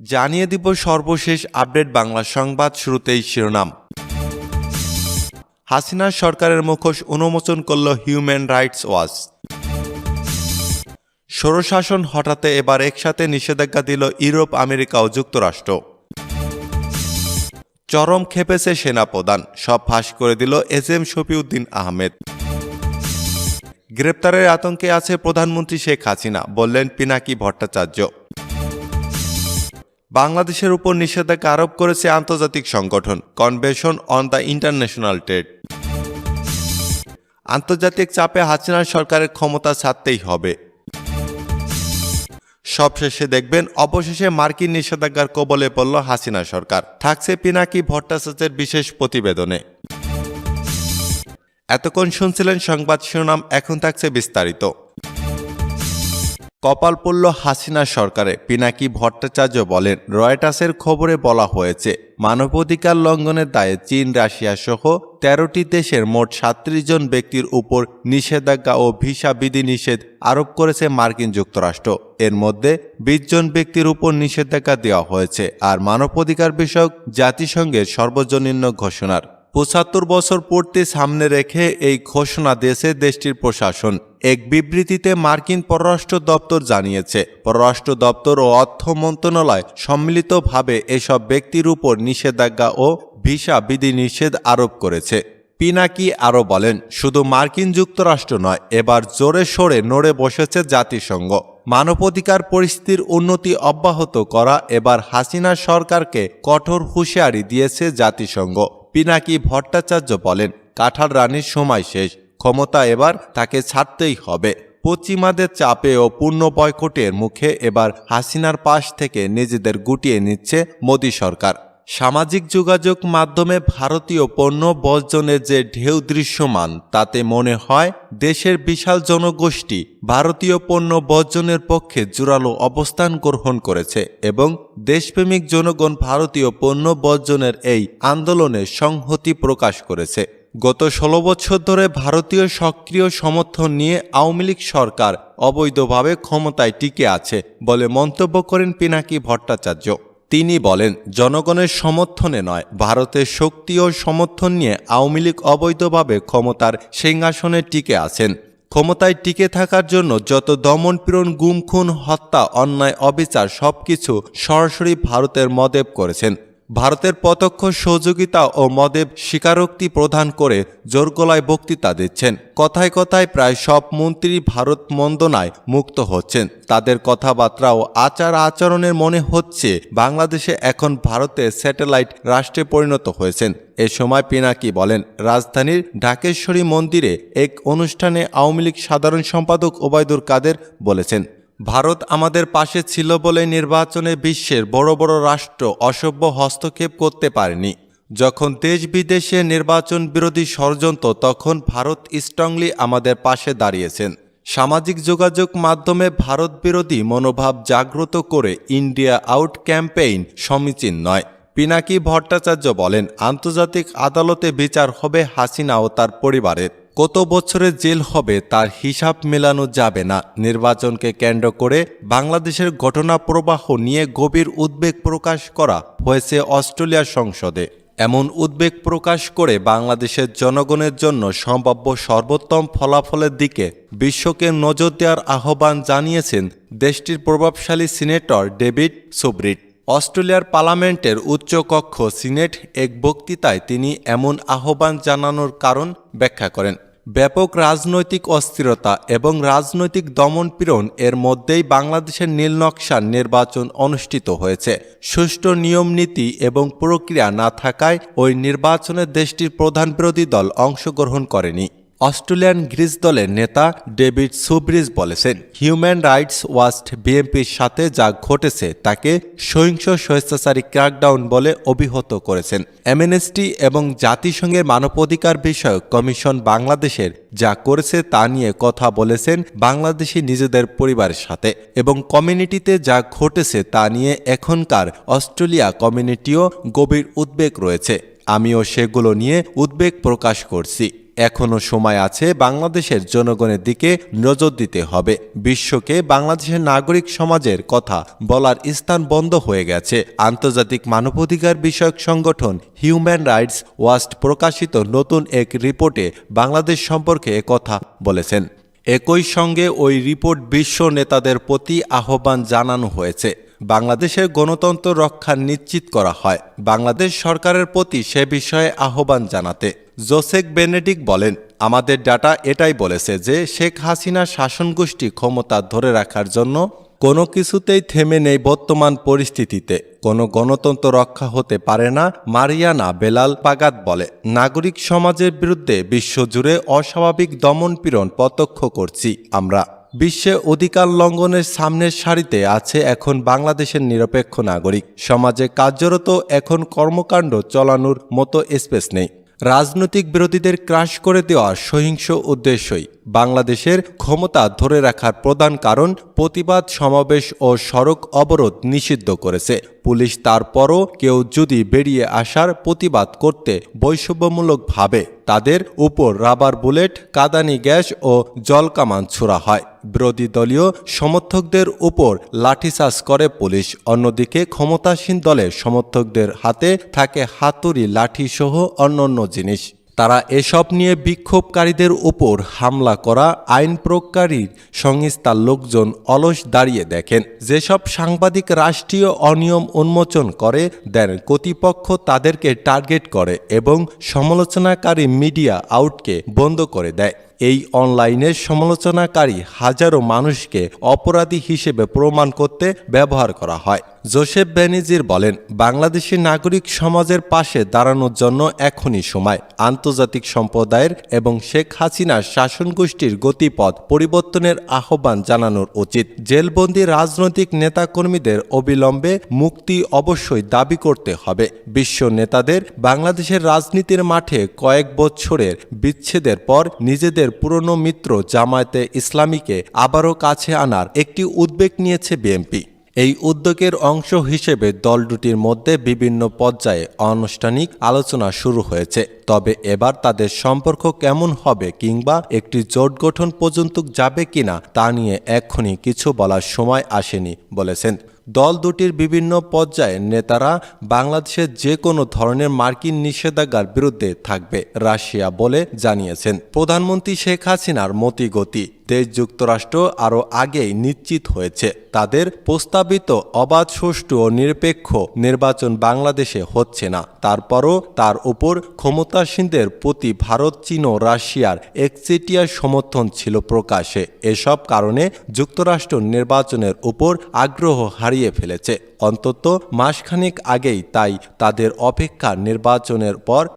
জানিয়ে দিব সর্বশেষ আপডেট বাংলা সংবাদ শুরুতেই শিরোনাম। হাসিনা সরকারের মুখোশ অনুমোচন করল হিউম্যান রাইটস ওয়াচ স্বৈরশাসন হঠাতে এবার একসাথে নিষেধাজ্ঞা দিল ইউরোপ, আমেরিকা ও যুক্তরাষ্ট্র। চরম খেপেছে সেনাপ্রধান, সব ফাঁস করে দিল এস এম শফিউদ্দিন আহমেদ। গ্রেপ্তারের আতঙ্কে আছে প্রধানমন্ত্রী শেখ হাসিনা, বললেন পিনাকি ভট্টাচার্য। বাংলাদেশের উপর নিষেধাজ্ঞা আরোপ করেছে আন্তর্জাতিক সংগঠন convention on the international trade. আন্তর্জাতিক চাপে হাসিনা সরকারের ক্ষমতা ছাড়তেই হবে। সবশেষে দেখবেন, অবশেষে মার্কিন নিষেধাজ্ঞার কবলে পড়ল হাসিনা সরকার। থাকছে পিনাকি ভট্টাচার্যের বিশেষ প্রতিবেদনে। এতক্ষণ শুনছিলেন সংবাদ শিরোনাম, এখন থাকছে বিস্তারিত। কপাল পড়ল হাসিনা সরকারে, পিনাকি ভট্টাচার্য বলেন। রয়টাসের খবরে বলা হয়েছে, মানবাধিকার লঙ্ঘনের দায়ে চীন, রাশিয়া সহ তেরোটি দেশের মোট সাত্রিশ জন ব্যক্তির উপর নিষেধাজ্ঞা ও ভিসা বিধিনিষেধ আরোপ করেছে মার্কিন যুক্তরাষ্ট্র। এর মধ্যে বিশ জন ব্যক্তির উপর নিষেধাজ্ঞা দেওয়া হয়েছে, আর মানবাধিকার বিষয়ক জাতিসংঘের সর্বজনীন ঘোষণার। পঁচাত্তর বছর পূর্তি সামনে রেখে এই ঘোষণা দিয়েছে দেশটির প্রশাসন। এক বিবৃতিতে মার্কিন পররাষ্ট্র দপ্তর জানিয়েছে, পররাষ্ট্র দপ্তর ও অর্থ মন্ত্রণালয় সম্মিলিতভাবে এসব ব্যক্তির উপর নিষেধাজ্ঞা ও ভিসা বিধিনিষেধ আরোপ করেছে। পিনাকি আরও বলেন, শুধু মার্কিন যুক্তরাষ্ট্র নয়, এবার জোরে সোরে নড়ে বসেছে জাতিসংঘ। মানবাধিকার পরিস্থিতির উন্নতি অব্যাহত করা এবার হাসিনা সরকারকে কঠোর হুঁশিয়ারি দিয়েছে জাতিসংঘ। পিনাকি ভট্টাচার্য বলেন, কাঁঠাল রানীর সময় শেষ, ক্ষমতা এবার তাকে ছাড়তেই হবে। পশ্চিমাদের চাপে ও পূর্ণ বয়কটের মুখে এবার হাসিনার পাশ থেকে নিজেদের গুটিয়ে নিচ্ছে মোদী সরকার। সামাজিক যোগাযোগ মাধ্যমে ভারতীয় পণ্য বর্জনের যে ঢেউ দৃশ্যমান, তাতে মনে হয় দেশের বিশাল জনগোষ্ঠী ভারতীয় পণ্য বর্জনের পক্ষে জোরালো অবস্থান গ্রহণ করেছে এবং দেশপ্রেমিক জনগণ ভারতীয় পণ্য বর্জনের এই আন্দোলনে সংহতি প্রকাশ করেছে। গত ষোলো বছর ধরে ভারতীয় সক্রিয় সমর্থন নিয়ে আওয়ামী লীগ সরকার অবৈধভাবে ক্ষমতায় টিকে আছে বলে মন্তব্য করেন পিনাকি ভট্টাচার্য। তিনি বলেন, জনগণের সমর্থনে নয় ভারতের শক্তি ও সমর্থন নিয়ে আওয়ামী লীগ অবৈধভাবে ক্ষমতার সিংহাসনে টিকে আছেন। ক্ষমতায় টিকে থাকার জন্য যত দমনপীড়ন গুম, খুন, হত্যা, অন্যায়, অবিচার সবকিছু সরাসরি ভারতের মদেব করেছেন। ভারতের প্রত্যক্ষ সহযোগিতা ও মদেব স্বীকারোক্তি প্রদান করে জোরগলায় বক্তৃতা দিচ্ছেন। কথায় কথায় প্রায় সব মন্ত্রী ভারত মন্দনায় মুক্ত হচ্ছেন। তাদের কথাবার্তা ও আচার আচরণের মনে হচ্ছে বাংলাদেশে এখন ভারতের স্যাটেলাইট রাষ্ট্রে পরিণত হয়েছেন। এ সময় পিনাকি বলেন, রাজধানীর ঢাকেশ্বরী মন্দিরে এক অনুষ্ঠানে আওয়ামী লীগ সাধারণ সম্পাদক ওবায়দুর কাদের বলেছেন ভারত আমাদের পাশে ছিল বলে নির্বাচনে বিশ্বের বড় বড় রাষ্ট্র অসভ্য হস্তক্ষেপ করতে পারেনি। যখন দেশ বিদেশে নির্বাচন বিরোধী ষড়যন্ত্র, তখন ভারত স্ট্রংলি আমাদের পাশে দাঁড়িয়েছেন। সামাজিক যোগাযোগ মাধ্যমে ভারত বিরোধী মনোভাব জাগ্রত করে ইন্ডিয়া আউট ক্যাম্পেইন সমীচীন নয়। পিনাকি ভট্টাচার্য বলেন, আন্তর্জাতিক আদালতে বিচার হবে হাসিনা ও তার পরিবারের। কত বছরের জেল হবে তার হিসাব মেলানো যাবে না। নির্বাচনকে কেন্দ্র করে বাংলাদেশের ঘটনা প্রবাহ নিয়ে গভীর উদ্বেগ প্রকাশ করা হয়েছে অস্ট্রেলিয়ার সংসদে। এমন উদ্বেগ প্রকাশ করে বাংলাদেশের জনগণের জন্য সম্ভাব্য সর্বোত্তম ফলাফলের দিকে বিশ্বকে নজর দেওয়ার আহ্বান জানিয়েছেন দেশটির প্রভাবশালী সিনেটর ডেভিড সুব্রিট। অস্ট্রেলিয়ার পার্লামেন্টের উচ্চকক্ষ সিনেট এক বক্তৃতায় তিনি এমন আহ্বান জানানোর কারণ ব্যাখ্যা করেন। ব্যাপক রাজনৈতিক অস্থিরতা এবং রাজনৈতিক দমনপীড়ন এর মধ্যেই বাংলাদেশের নীলনকশার নির্বাচন অনুষ্ঠিত হয়েছে। সুষ্ঠু নিয়মনীতি এবং প্রক্রিয়া না থাকায় ওই নির্বাচনে দেশটির প্রধান বিরোধী দল অংশগ্রহণ করেনি। অস্ট্রেলিয়ান গ্রিস দলের নেতা ডেভিড সুব্রিজ বলেছেন, হিউম্যান রাইটস ওয়াচ বিএনপির সাথে যা ঘটেছে তাকে সহিংস স্বেচ্ছাচারী ক্র্যাকডাউন বলে অভিহত করেছেন। অ্যামনেস্টি এবং জাতিসংঘের মানবাধিকার বিষয়ক কমিশন বাংলাদেশের যা করেছে তা নিয়ে কথা বলেছেন বাংলাদেশি নিজেদের পরিবারের সাথে এবং কমিউনিটিতে যা ঘটেছে তা নিয়ে এখনকার অস্ট্রেলিয়া কমিউনিটিও গভীর উদ্বেগ রয়েছে। আমিও সেগুলো নিয়ে উদ্বেগ প্রকাশ করছি। এখনও সময় আছে বাংলাদেশের জনগণের দিকে নজর দিতে হবে। বিশ্বকে বাংলাদেশের নাগরিক সমাজের কথা বলার স্থান বন্ধ হয়ে গেছে। আন্তর্জাতিক মানবাধিকার বিষয়ক সংগঠন হিউম্যান রাইটস ওয়াস্ট প্রকাশিত নতুন এক রিপোর্টে বাংলাদেশ সম্পর্কে কথা বলেছেন। একই সঙ্গে ওই রিপোর্ট বিশ্ব নেতাদের প্রতি আহ্বান জানানো হয়েছে। বাংলাদেশের গণতন্ত্র রক্ষা নিশ্চিত করা হয়। বাংলাদেশ সরকারের প্রতি সে বিষয়ে আহ্বান জানাতে জোসেক বেনেডিক বলেন, আমাদের ডাটা এটাই বলেছে যে শেখ হাসিনা শাসনগোষ্ঠী ক্ষমতা ধরে রাখার জন্য কোনো কিছুতেই থেমে নেই বর্তমান পরিস্থিতিতে। কোনো গণতন্ত্র রক্ষা হতে পারে না মারিয়ানা বেলাল পাগাত বলে। নাগরিক সমাজের বিরুদ্ধে বিশ্বজুড়ে অস্বাভাবিক দমনপীড়ন প্রত্যক্ষ করছি আমরা। বিশ্বে অধিকার লঙ্ঘনের সামনের সারিতে আছে এখন বাংলাদেশের নিরপেক্ষ নাগরিক। সমাজে কার্যরত এখন কর্মকাণ্ড চলানোর মতো স্পেস নেই। রাজনৈতিক বিরোধীদের ক্রাশ করে দেওয়ার সহিংস উদ্দেশ্যই বাংলাদেশের ক্ষমতা ধরে রাখার প্রধান কারণ প্রতিবাদ সমাবেশ ও সড়ক অবরোধ নিষিদ্ধ করেছে। পুলিশ তারপরও কেউ যদি বেরিয়ে আসার প্রতিবাদ করতে বৈষম্যমূলকভাবে তাদের উপর রাবার বুলেট, কাদানি গ্যাস ও জলকামান ছোড়া হয়। বিরোধী দলীয় সমর্থকদের উপর লাঠিচার্জ করে পুলিশ। অন্যদিকে ক্ষমতাসীন দলের সমর্থকদের হাতে থাকে হাতুড়ি, লাঠিসহ অন্যান্য জিনিস। তারা এসব নিয়ে বিক্ষোভকারীদের উপর হামলা করা আইন প্রয়োগকারীর সংস্থার লোকজন অলস দাঁড়িয়ে দেখেন। যেসব সাংবাদিক রাষ্ট্রীয় অনিয়ম উন্মোচন করে, দেন কর্তৃপক্ষ তাদেরকে টার্গেট করে এবং সমালোচনাকারী মিডিয়া আউটকে বন্ধ করে দেয়। এই অনলাইনের সমালোচনাকারী হাজারো মানুষকে অপরাধী হিসেবে প্রমাণ করতে ব্যবহার করা হয়। জোসেফ বেনিজির বলেন, বাংলাদেশি নাগরিক সমাজের পাশে দাঁড়ানোর জন্য এখনই সময়। আন্তর্জাতিক সম্প্রদায়ের এবং শেখ হাসিনার শাসন গোষ্ঠীর গতিপথ পরিবর্তনের আহ্বান জানানোর উচিত। জেলবন্দি রাজনৈতিক নেতাকর্মীদের অবিলম্বে মুক্তি অবশ্যই দাবি করতে হবে। বিশ্ব নেতাদের বাংলাদেশের রাজনীতির মাঠে কয়েক বছরের বিচ্ছেদের পর নিজেদের পুরনো মিত্র জামায়াতে ইসলামীকে আবারও কাছে আনার একটি উদ্বেগ নিয়েছে বিএনপি। এই উদ্যোগের অংশ হিসেবে দল দুটির মধ্যে বিভিন্ন পর্যায়ে আনুষ্ঠানিক আলোচনা শুরু হয়েছে। তবে এবার তাদের সম্পর্ক কেমন হবে কিংবা একটি জোট গঠন পর্যন্ত যাবে কিনা তা নিয়ে এক্ষুনি কিছু বলার সময় আসেনি বলেছেন। দল দুটির বিভিন্ন পর্যায়ের নেতারা বাংলাদেশের যে কোনো ধরনের মার্কিন নিষেধাজ্ঞার বিরুদ্ধে থাকবে, রাশিয়া বলে জানিয়েছেন। প্রধানমন্ত্রী শেখ হাসিনার মতিগতি দেশ যুক্তরাষ্ট্র আরও আগেই নিশ্চিত হয়েছে। তাদের প্রস্তাবিত অবাধ, সুষ্ঠু ও নিরপেক্ষ নির্বাচন বাংলাদেশে হচ্ছে না। তারপরও তার উপর ক্ষমতাসীনদের প্রতি ভারত, চীন ও রাশিয়ার একচেটিয়া সমর্থন ছিল প্রকাশে। এসব কারণে যুক্তরাষ্ট্র নির্বাচনের উপর আগ্রহ হারিয়ে ফেলেছে। অন্তত মাসখানেক আগেই তাই তাদের অপেক্ষা নির্বাচনের পর